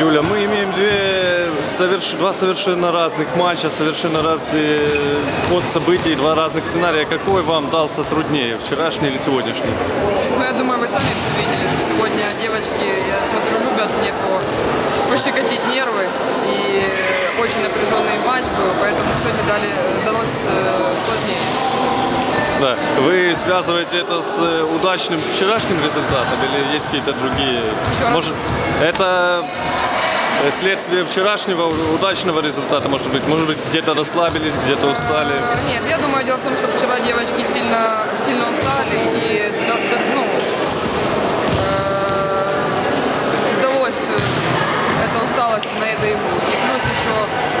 Юля, мы имеем две соверш- два совершенно разных матча, совершенно разный ход событий, два разных сценария. Какой вам дался труднее, вчерашний или сегодняшний? Ну, я думаю, вы сами все видели, что сегодня девочки, я смотрю, любят мне по пощекотить нервы. И очень напряженный матч был, поэтому сегодня дали, далось э, сложнее. Да. Вы связываете это с э, удачным вчерашним результатом или есть какие-то другие? раз. Может, это э, следствие вчерашнего удачного результата, может быть? Может быть, где-то расслабились, где-то устали? Э, Нет, я думаю, дело в том, что вчера девочки сильно, сильно устали и ну, э, удалось э, эта усталость на это игру. И плюс еще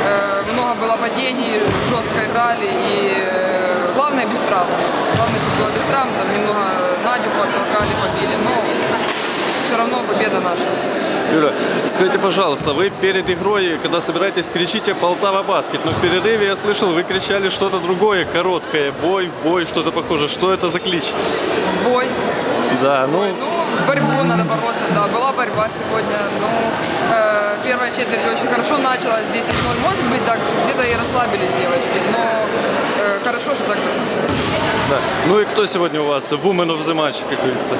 э, много было падений, жестко играли и э, главное без травм. Главное, чтобы было без травм, там немного Надю подтолкали, побили, но все равно победа наша. Юля, скажите, пожалуйста, вы перед игрой, когда собираетесь, кричите «Полтава баскет», но в перерыве я слышал, вы кричали что-то другое, короткое, бой в бой, что-то похожее. Что это за клич? Бой. Да, ну, Ну, в борьбу надо бороться, да. Была борьба сегодня, но э, первая четверть очень хорошо началась, 10-0. Может быть, так, где-то и расслабились девочки, но э, хорошо, что так да. Ну и кто сегодня у вас? Woman of the match, как говорится.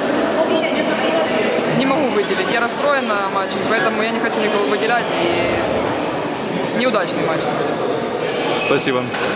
Не могу выделить. Я расстроена матчем, поэтому я не хочу никого выделять. И неудачный матч. Спасибо.